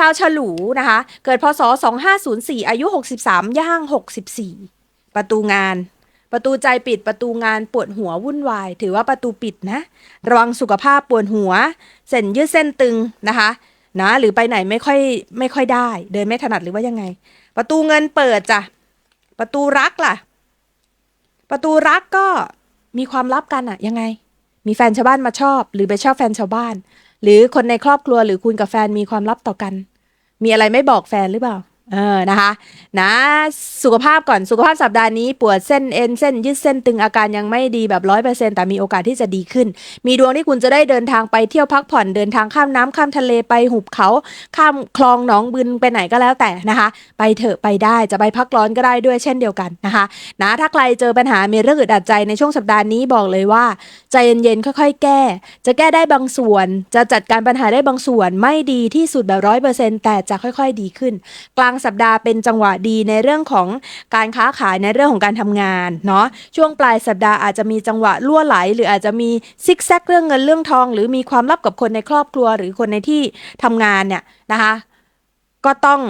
ชาวฉลูนะคะ เกิดพศ 2504 อายุ 63 ย่าง 64 ประตูงาน ประตูใจปิดประตูงานปวดหัววุ่นวาย ถือว่าประตูปิดนะ ระวังสุขภาพปวดหัว เส้นยืดเส้นตึงนะคะนะหรือไปไหนไม่ค่อยไม่ค่อยได้ เดินไม่ถนัดหรือว่ายังไง ประตูเงินเปิดจ้ะประตูรักล่ะ ประตูรักก็มีความลับกันอะยังไง มีแฟนชาวบ้านมาชอบ หรือไปชอบแฟนชาวบ้าน หรือคนในครอบครัวหรือคุณกับแฟนมีความลับต่อกัน มีอะไรไม่บอกแฟนหรือเปล่า เออนะคะนะสุขภาพก่อนสุขภาพสัปดาห์นี้ปวดเส้นเอ็นเส้นยืดเส้นตึงอาการยังไม่ดีแบบร้อยเปอร์เซ็นแต่มีโอกาสที่จะดีขึ้น มีดวงที่คุณจะได้เดินทางไปเที่ยวพักผ่อนเดินทางข้ามน้ำข้ามทะเลไปหุบเขา ข้ามคลองหนองบึนไปไหนก็แล้วแต่นะคะ ไปเถอะไปได้จะไปพักร้อนก็ได้ด้วยเช่นเดียวกันนะคะนะถ้าใครเจอปัญหามีเรื่องอึดอัดใจในช่วงสัปดาห์นี้บอกเลยว่า ใจเย็นๆค่อย ๆ แก้ จะแก้ได้บางส่วน จะจัดการปัญหาได้บางส่วนไม่ดีที่สุดแบบร้อยเปอร์เซ็นแต่จะค่อย ๆ ดีขึ้น กลางสัปดาห์เป็นจังหวะดีในเรื่องของการค้าขายในเรื่องของการทำงานเนาะช่วงปลายสัปดาห์อาจจะมีจังหวะล่วไหล หรืออาจจะมีซิกแซกเรื่องเงินเรื่องทอง หรือมีความลับกับคนในครอบครัว หรือคนในที่ทำงานเนี่ยนะคะ ก็ต้อง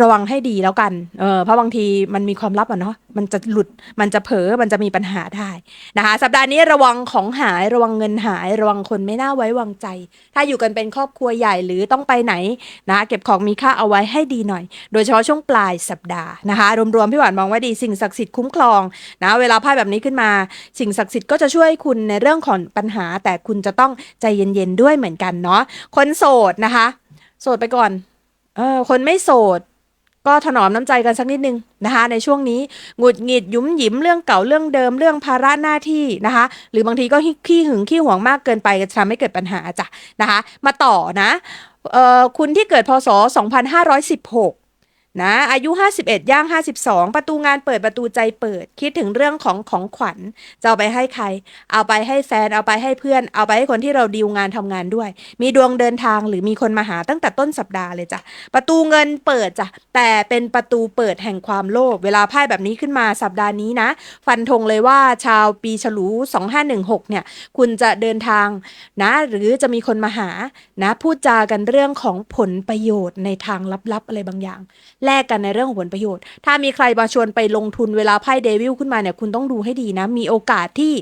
ระวังให้ดีแล้วกัน เออเพราะบางทีมันมีความลับอะเนาะ มันจะหลุด มันจะเผลอ มันจะมีปัญหาได้นะคะ สัปดาห์นี้ระวังของหาย ระวังเงินหาย ระวังคนไม่น่าไว้วางใจ ถ้าอยู่กันเป็นครอบครัวใหญ่หรือต้องไปไหนนะคะเก็บของมีค่าเอาไว้ให้ดีหน่อย โดยเฉพาะช่วงปลายสัปดาห์นะคะ รวมๆพี่หวานมองว่าดีสิ่งศักดิ์สิทธิ์คุ้มครองนะ เวลาไพ่แบบนี้ขึ้นมา สิ่งศักดิ์สิทธิ์ก็จะช่วยคุณในเรื่องของปัญหา แต่คุณจะต้องใจเย็นๆด้วยเหมือนกันเนาะ คนโสดนะคะ โสดไปก่อน เออ คนไม่โสด ก็ถนอมน้ำใจกันสักนิดนึงนะคะในช่วงนี้หงุดหงิดยุมหยิมเรื่องเก่าเรื่องเดิมเรื่องภาระหน้าที่นะคะ หรือบางทีก็ขี้หึงขี้หวงมากเกินไปจะทำให้เกิดปัญหาจ้ะนะคะ มาต่อนะออคุณที่เกิดพศ 2516 นะอายุ 51 ย่าง 52 ประตูงานเปิดประตูใจเปิด คิดถึงเรื่องของของขวัญจะเอาไปให้ใคร เอาไปให้แฟนเอาไปให้เพื่อน เอาไปให้คนที่เราดีลงานทำงานด้วย มีดวงเดินทางหรือมีคนมาหาตั้งแต่ต้นสัปดาห์เลยจ้ะประตูเงินเปิดจ้ะแต่เป็นประตูเปิดแห่งความโลภเวลาไพ่แบบนี้ขึ้นมาสัปดาห์นี้นะ ฟันธงเลยว่าชาวปีฉลู 2516 เนี่ย คุณจะเดินทางนะ หรือจะมีคนมาหานะพูดจากันเรื่องของผลประโยชน์ในทางลับๆอะไรบางอย่างแลกกันในเรื่องของผลประโยชน์ ถ้ามีใครมาชวนไปลงทุนเวลาไพ่เดวิลขึ้นมาเนี่ยคุณต้องดูให้ดีนะ มีโอกาสที่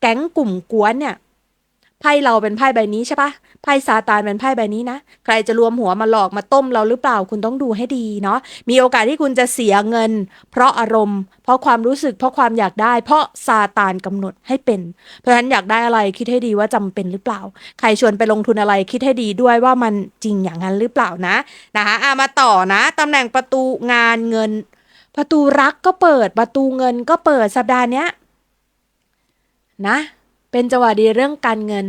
แก๊งกลุ่มกวนเนี่ย ไพ่เราเป็นไพ่ใบนี้ใช่ปะไพ่ซาตานเป็นไพ่ใบนี้นะ ใครจะรวมหัวมาหลอกมาต้มเราหรือเปล่าคุณต้องดูให้ดีเนาะมีโอกาสที่คุณจะเสียเงิน เพราะอารมณ์ เพราะความรู้สึกเพราะความอยากได้ เพราะซาตานกำหนดให้เป็น เพราะฉะนั้นอยากได้อะไรคิดให้ดีว่าจำเป็นหรือเปล่า ใครชวนไปลงทุนอะไรคิดให้ดีด้วยว่ามันจริงอย่างนั้นหรือเปล่านะนะคะอะมาต่อนะตำแหน่งประตูงานเงิน ประตูรักก็เปิดประตูเงินก็เปิดสัปดาห์เนี้ยนะ เป็นจังหวะดีเรื่องการเงิน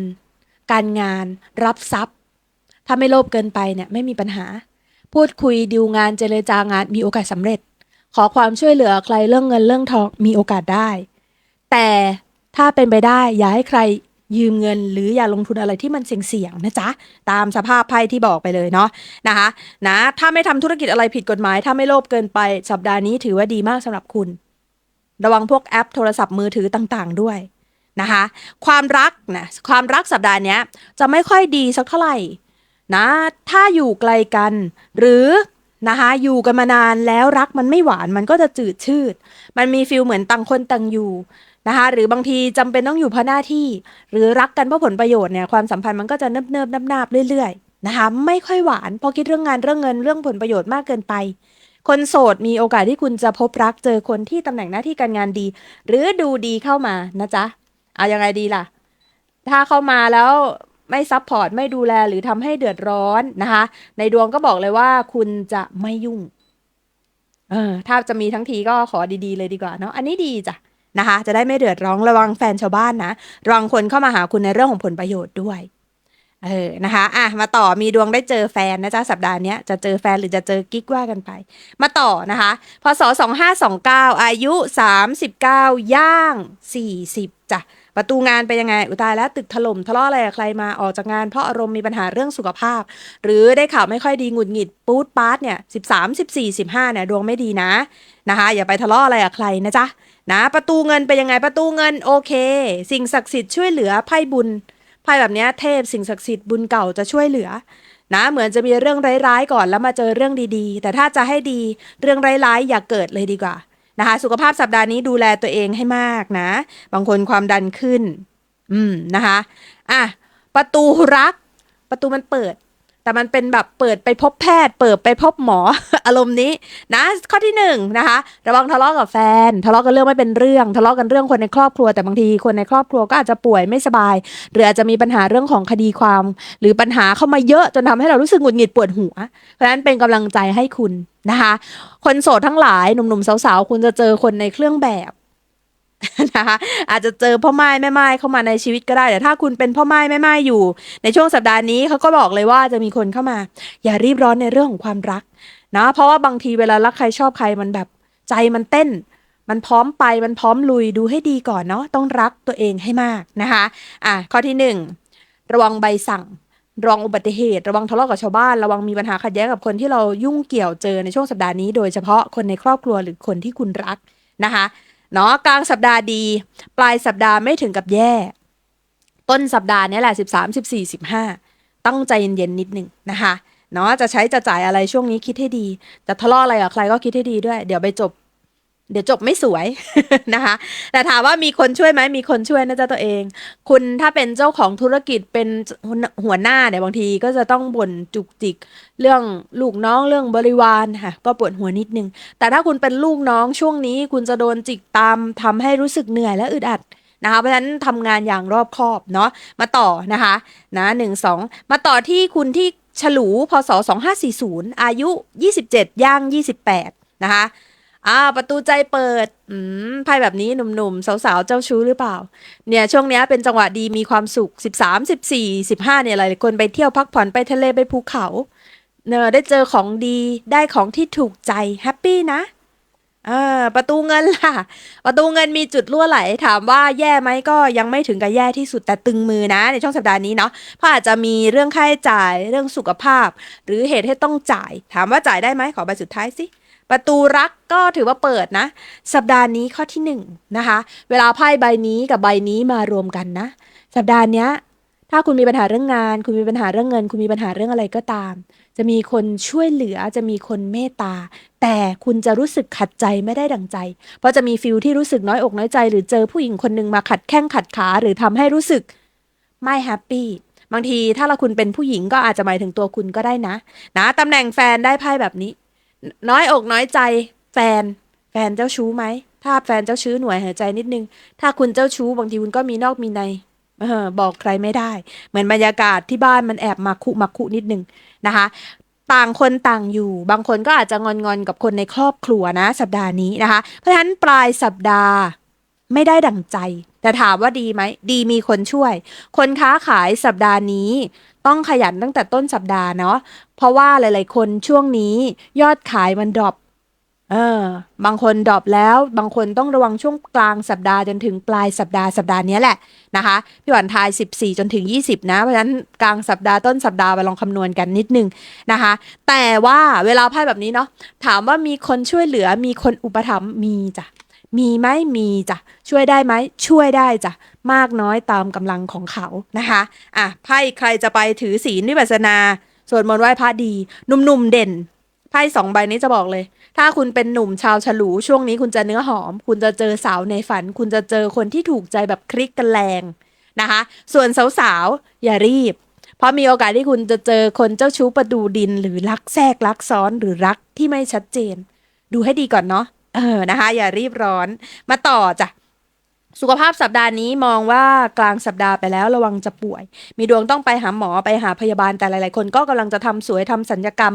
การงาน รับทรัพย์ ถ้าไม่โลภเกินไปเนี่ยไม่มีปัญหา พูดคุยดีลงานเจรจางานมีโอกาสสำเร็จ ขอความช่วยเหลือใครเรื่องเงินเรื่องทองมีโอกาสได้ แต่ถ้าเป็นไปได้อย่าให้ใครยืมเงินหรืออย่าลงทุนอะไรที่มันเสี่ยงๆนะจ๊ะ ตามสภาพไพ่ที่บอกไปเลยเนาะนะคะนะถ้าไม่ทำธุรกิจอะไรผิดกฎหมาย ถ้าไม่โลภเกินไปสัปดาห์นี้ถือว่าดีมากสำหรับคุณ ระวังพวกแอปโทรศัพท์มือถือต่างๆด้วย นะคะ ความรักนะความรักสัปดาห์นี้จะไม่ค่อยดีสักเท่าไหร่นะถ้าอยู่ไกลกัน หรือนะคะอยู่กันมานานแล้วรักมันไม่หวานมันก็จะจืดชืด มันมีฟิลเหมือนต่างคนต่างอยู่นะคะหรือบางทีจำเป็นต้องอยู่เพราะหน้าที่ หรือรักกันเพราะผลประโยชน์เนี่ยความสัมพันธ์มันก็จะเนิบเนิบๆนาบๆเรื่อยๆนะคะไม่ค่อยหวานพราะคิดเรื่องงานเรื่องเงินเรื่องผลประโยชน์มากเกินไป คนโสดมีโอกาสที่คุณจะพบรักเจอคนที่ตำแหน่งหน้าที่การงานดี หรือดูดีเข้ามานะจ๊ะ เอายังไงดีล่ะ ถ้าเข้ามาแล้วไม่ซับพอร์ตไม่ดูแลหรือทำให้เดือดร้อนนะคะ ในดวงก็บอกเลยว่าคุณจะไม่ยุ่ง เออ ถ้าจะมีทั้งทีก็ขอดีๆเลยดีกว่าเนาะ อันนี้ดีจ้ะนะคะ จะได้ไม่เดือดร้อนระวังแฟนชาวบ้านนะ ระวังคนเข้ามาหาคุณในเรื่องของผลประโยชน์ด้วยเออ นะคะ อะ มาต่อ มีดวงได้เจอแฟนนะจ๊ะ สัปดาห์นี้จะเจอแฟนหรือจะเจอกิ๊กว่ากันไป มาต่อนะคะ พศ 2529 อายุ 39 ย่าง 40จ้ะ ประตูงานไปยังไงอุตายแล้วตึกถล่มทะเลาะอะไรกับใครมาออกจากงานเพราะอารมณ์มีปัญหาเรื่องสุขภาพ หรือได้ข่าวไม่ค่อยดีหงุดหงิดปูดปาร์ตเนี่ย13 14 15เนี่ยดวงไม่ดีนะนะคะอย่าไปทะเลาะอะไรกับใครนะจ๊ะนะประตูเงินไปยังไงประตูเงินโอเค สิ่งศักดิ์สิทธิ์ช่วยเหลือไพ่บุญไพ่แบบเนี้ยเทพสิ่งศักดิ์สิทธิ์บุญเก่าจะช่วยเหลือนะเหมือนจะมีเรื่องร้ายๆก่อนแล้วมาเจอเรื่องดีๆ แต่ถ้าจะให้ดีเรื่องร้ายๆอย่าเกิดเลยดีกว่า นะคะ สุขภาพสัปดาห์นี้ดูแลตัวเองให้มากนะ บางคนความดันขึ้น อืมนะคะ อะ ประตูรัก ประตูมันเปิด แต่มันเป็นแบบเปิดไปพบแพทย์ เปิดไปพบหมอ อารมณ์นี้นะ ข้อที่หนึ่งนะคะระวังทะเลาะกับแฟน ทะเลาะกันเรื่องไม่เป็นเรื่อง ทะเลาะกันเรื่องคนในครอบครัว แต่บางทีคนในครอบครัวก็อาจจะป่วยไม่สบาย หรืออาจจะมีปัญหาเรื่องของคดีความ หรือปัญหาเข้ามาเยอะจนทำให้เรารู้สึกหงุดหงิดปวดหัว เพราะฉะนั้นเป็นกำลังใจให้คุณนะคะ คนโสดทั้งหลายหนุ่มๆสาวๆคุณจะเจอคนในเครื่องแบบ นะคะอาจจะเจอพ่อไม้แม่ไม้เข้ามาในชีวิตก็ได้ แต่ถ้าคุณเป็นพ่อไม้แม่ไม้อยู่ ในช่วงสัปดาห์นี้เขาก็บอกเลยว่าจะมีคนเข้ามา อย่ารีบร้อนในเรื่องของความรักนะเพราะว่าบางทีเวลารักใครชอบใครมันแบบใจมันเต้น มันพร้อมไปมันพร้อมลุยดูให้ดีก่อนเนาะต้องรักตัวเองให้มากนะคะอะข้อที่หนึ่งระวังใบสั่งระวังอุบัติเหตุ ระวังทะเลาะกับชาวบ้านระวังมีปัญหาขัดแย้งกับคนที่เรายุ่งเกี่ยวเจอในช่วงสัปดาห์นี้ โดยเฉพาะคนในครอบครัวหรือคนที่คุณรักนะคะ เนาะกลางสัปดาห์ดี ปลายสัปดาห์ไม่ถึงกับแย่ ต้นสัปดาห์นี้แหละ 13 14 15 ต้องใจเย็นๆนิดหนึ่งนะคะเนาะจะใช้จะจ่ายอะไรช่วงนี้คิดให้ดี จะทะเลาะอะไรกับใครก็คิดให้ดีด้วย เดี๋ยวไปจบ เดี๋ยวจบไม่สวยนะคะ แต่ถามว่ามีคนช่วยไหมมีคนช่วยนะจ๊ะตัวเอง คุณถ้าเป็นเจ้าของธุรกิจเป็นหัวหน้าเนี่ยบางทีก็จะต้องบ่นจุกจิก เรื่องลูกน้องเรื่องบริวารค่ะ ก็ปวดหัวนิดนึง แต่ถ้าคุณเป็นลูกน้องช่วงนี้คุณจะโดนจิกตามทำให้รู้สึกเหนื่อยและอึดอัดนะคะเพราะฉะนั้นทำงานอย่างรอบคอบเนาะมาต่อนะคะนะหนึ่งสองมาต่อที่คุณที่ฉลูพศ2540 อายุ 27 ย่าง 28 นะคะ อ่า ประตูใจเปิด อืมไพ่แบบนี้หนุ่มๆ สาวๆ เจ้าชู้หรือเปล่า เนี่ย ช่วงนี้เป็นจังหวะดีมีความสุข 13 14 15 เนี่ยหลายคนไปเที่ยวพักผ่อนไปทะเลไปภูเขาเนอะได้เจอของดีได้ของที่ถูกใจแฮปปี้นะเออประตูเงินล่ะ ประตูเงินมีจุดรั่วไหล ถามว่าแย่ไหมก็ยังไม่ถึงกับแย่ที่สุดแต่ตึงมือนะ ในช่วงสัปดาห์นี้เนาะเพราะอาจจะมีเรื่องค่าใช้จ่ายเรื่องสุขภาพ หรือเหตุให้ต้องจ่าย ถามว่าจ่ายได้ไหมขอใบสุดท้ายสิ ประตูรักก็ถือว่าเปิดนะ สัปดาห์นี้ข้อที่หนึ่งนะคะ เวลาไพ่ใบนี้กับใบนี้มารวมกันนะ สัปดาห์นี้ถ้าคุณมีปัญหาเรื่องงาน คุณมีปัญหาเรื่องเงิน คุณมีปัญหาเรื่องอะไรก็ตาม จะมีคนช่วยเหลือจะมีคนเมตตา แต่คุณจะรู้สึกขัดใจไม่ได้ดังใจ เพราะจะมีฟิลที่รู้สึกน้อยอกน้อยใจ หรือเจอผู้หญิงคนหนึ่งมาขัดแข้งขัดขาหรือทำให้รู้สึกไม่แฮปปี้บางทีถ้าเราคุณเป็นผู้หญิงก็อาจจะหมายถึงตัวคุณก็ได้นะนะตำแหน่งแฟนได้ไพ่แบบนี้ น้อยอกน้อยใจแฟน แฟนเจ้าชู้ไหม ถ้าแฟนเจ้าชู้หน่วยหายใจนิดนึง ถ้าคุณเจ้าชู้บางทีคุณก็มีนอกมีในออบอกใครไม่ได้ เหมือนบรรยากาศที่บ้านมันแอบมาคุมาคุนิดนึงนะคะ ต่างคนต่างอยู่ บางคนก็อาจจะงอนงอนกับคนในครอบครัวนะ สัปดาห์นี้นะคะ เพราะฉะนั้นปลายสัปดาห์ ไม่ได้ดั่งใจ แต่ถามว่าดีไหม ดีมีคนช่วย คนค้าขายสัปดาห์นี้ ต้องขยันตั้งแต่ต้นสัปดาห์เนาะเพราะว่าหลายๆ คนช่วงนี้ยอดขายมันดรอปเออบางคนดรอปแล้ว บางคนต้องระวังช่วงกลางสัปดาห์จนถึงปลายสัปดาห์สัปดาห์นี้แหละนะคะพี่หวันทาย 14 จนถึง 20 นะ เพราะฉะนั้นกลางสัปดาห์ต้นสัปดาห์ไปลองคำนวณกันนิดนึงนะคะ แต่ว่าเวลาไพ่แบบนี้เนาะถามว่ามีคนช่วยเหลือมีคนอุปถัมภ์มีจ้ะ มีไหมมีจ้ะช่วยได้ไหมช่วยได้จ้ะมากน้อยตามกำลังของเขานะคะอะไพ่ใครจะไปถือศีลวิปัสสนาสวดมนต์ไหว้พระดีหนุ่มๆเด่นไพ่สองใบนี้จะบอกเลย ถ้าคุณเป็นหนุ่มชาวฉลูช่วงนี้คุณจะเนื้อหอม คุณจะเจอสาวในฝัน คุณจะเจอคนที่ถูกใจแบบคลิกกันแรงนะคะ ส่วนสาวๆอย่ารีบ เพราะมีโอกาสที่คุณจะเจอคนเจ้าชู้ประดูดิน หรือรักแทรกรักซ้อนหรือรักที่ไม่ชัดเจน ดูให้ดีก่อนเนาะ เออนะคะ อย่ารีบร้อนมาต่อจ้ะสุขภาพสัปดาห์นี้มองว่ากลางสัปดาห์ไปแล้วระวังจะป่วย มีดวงต้องไปหาหมอไปหาพยาบาลแต่หลาย ๆ คนก็กำลังจะทำสวยทำสัญญกรรม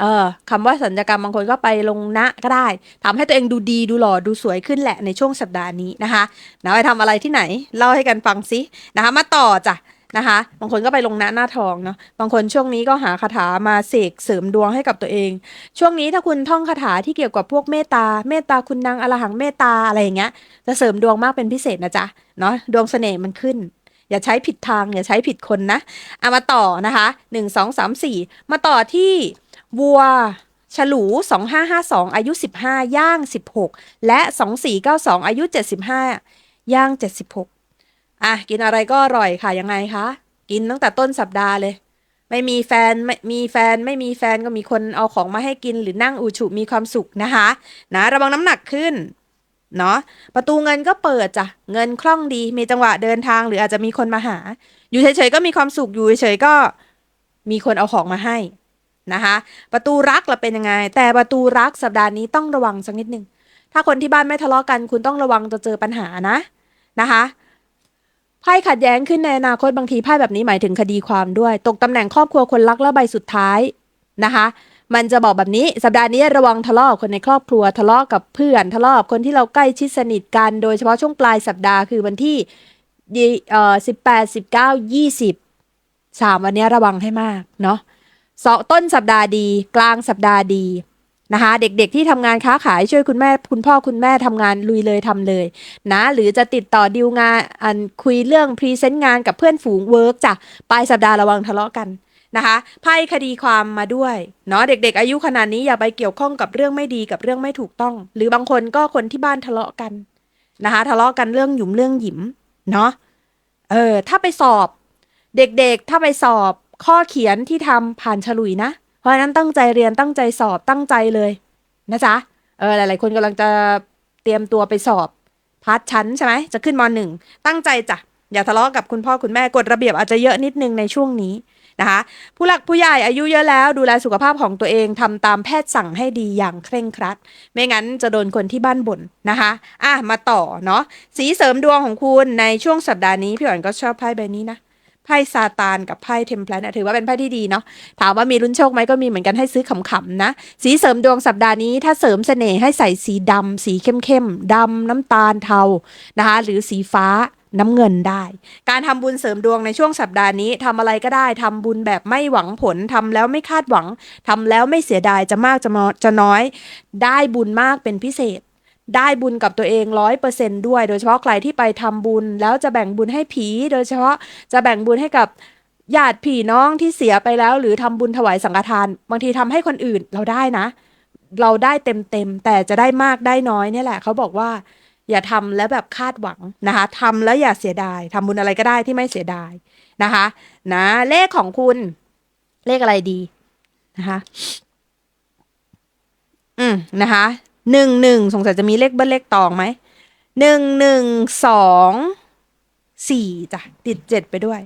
เอ่อคำว่าสัญญกรรมบางคนก็ไปลงหน้าก็ได้ทำให้ตัวเองดูดีดูหล่อดูสวยขึ้นแหละในช่วงสัปดาห์นี้นะคะนะไปทำอะไรที่ไหน เล่าให้กันฟังซินะคะมาต่อจ้ะ นะคะ บางคนก็ไปลงหน้าหน้าทองเนาะ บางคนช่วงนี้ก็หาคาถามาเสกเสริมดวงให้กับตัวเอง ช่วงนี้ถ้าคุณท่องคาถาที่เกี่ยวกับพวกเมตตา เมตตาคุณนางอรหังเมตตาอะไรอย่างเงี้ย จะเสริมดวงมากเป็นพิเศษนะจ๊ะ เนาะดวงเสน่ห์มันขึ้น อย่าใช้ผิดทาง อย่าใช้ผิดคนนะเอามาต่อนะคะหนึ่งสองสามสี่มาต่อที่วัวฉลู 2552 อายุ 15 ย่าง 16 และ 2492 อายุ 75 ย่าง 76 อะกินอะไรก็อร่อยค่ะยังไงคะ กินตั้งแต่ต้นสัปดาห์เลย ไม่มีแฟนไม่มีแฟนไม่มีแฟนก็มีคนเอาของมาให้กินหรือนั่งอูฉุมีความสุขนะคะ นะระวังน้ำหนักขึ้นเนาะประตูเงินก็เปิดจ้ะเงินคล่องดีมีจังหวะเดินทางหรืออาจจะมีคนมาหา อยู่เฉยๆก็มีความสุขอยู่เฉยๆก็มีคนเอาของมาให้นะคะ ประตูรักเราเป็นยังไง แต่ประตูรักสัปดาห์นี้ต้องระวังสักนิดนึงถ้าคนที่บ้านไม่ทะเลาะกัน คุณต้องระวังจะเจอปัญหานะนะคะ ไพ่ขัดแย้งขึ้นในอนาคตบางทีไพ่แบบนี้หมายถึงคดีความด้วย ตกตำแหน่งครอบครัวคนรักและใบสุดท้ายนะคะ มันจะบอกแบบนี้สัปดาห์นี้ระวังทะเลาะคนในครอบครัวทะเลาะกับเพื่อนทะเลาะคนที่เราใกล้ชิดสนิทกันโดยเฉพาะช่วงปลายสัปดาห์คือวันที่เอ่อสิบแปดสิบเก้ายี่สิบสามวันนี้ระวังให้มากเนาะสองต้นสัปดาห์ดี กลางสัปดาห์ดี นะคะ เด็กๆที่ทำงานค้าขายช่วยคุณแม่คุณพ่อคุณแม่ทำงานลุยเลยทำเลยนะหรือจะติดต่อดีลงานอันคุยเรื่องพรีเซนต์งานกับเพื่อนฝูงเวิร์กจ้ะปลายสัปดาห์ระวังทะเลาะกันนะคะไพ่คดีความมาด้วยเนาะเด็ก ๆ อายุขนาดนี้อย่าไปเกี่ยวข้องกับเรื่องไม่ดีกับเรื่องไม่ถูกต้อง หรือบางคนก็คนที่บ้านทะเลาะกันนะคะทะเลาะกันเรื่องหยุมเรื่องหยิมเนาะเออถ้าไปสอบ เด็กๆถ้าไปสอบข้อเขียนที่ทำผ่านฉลุยนะ เพราะฉะนั้นตั้งใจเรียนตั้งใจสอบตั้งใจเลยนะจ๊ะเออหลาย ๆ คนกำลังจะเตรียมตัวไปสอบพาร์ทชั้นใช่ไหมจะขึ้นมหนึ่งตั้งใจจ้ะอย่าทะเลาะกับคุณพ่อคุณแม่กฎระเบียบอาจจะเยอะนิดนึงในช่วงนี้นะคะ ผู้หลักผู้ใหญ่อายุเยอะแล้ว ดูแลสุขภาพของตัวเองทำตามแพทย์สั่งให้ดีอย่างเคร่งครัด ไม่งั้นจะโดนคนที่บ้านบ่นนะคะ อะมาต่อเนาะสีเสริมดวงของคุณในช่วงสัปดาห์นี้พี่อ่อนก็ชอบไพ่ใบนี้นะ ไพ่ซาตานกับไพ่เทมเพลนถือว่าเป็นไพ่ที่ดีเนาะถามว่ามีลุ้นโชคไหมก็มีเหมือนกันให้ซื้อขำๆนะ สีเสริมดวงสัปดาห์นี้ถ้าเสริมเสน่ห์ให้ใส่สีดำสีเข้มๆดำน้ำตาลเทานะคะหรือสีฟ้าน้ำเงินได้ การทำบุญเสริมดวงในช่วงสัปดาห์นี้ทำอะไรก็ได้ทำบุญแบบไม่หวังผลทำแล้วไม่คาดหวังทำแล้วไม่เสียดายจะมากจะจะน้อย ได้บุญมากเป็นพิเศษ ได้บุญกับตัวเองร้อยเปอร์เซนด้วย โดยเฉพาะใครที่ไปทำบุญ แล้วจะแบ่งบุญให้ผี โดยเฉพาะจะแบ่งบุญให้กับญาติพี่น้องที่เสียไปแล้ว หรือทำบุญถวายสังฆทาน บางทีทำให้คนอื่นเราได้นะ เราได้เต็มเต็มแต่จะได้มากได้น้อยเนี่ยแหละเขาบอกว่า อย่าทำแล้วแบบคาดหวังนะคะทำแล้วอย่าเสียดายทำบุญอะไรก็ได้ที่ไม่เสียดายนะคะ นะ เลขของคุณ เลขอะไรดีนะคะ อืมนะคะ หนึ่งหนึ่งสงสัยจะมีเลขเบิ้ลเลขตองไหมหนึ่งหนึ่งสองสี่จ้ะติดเจ็ดไปด้วย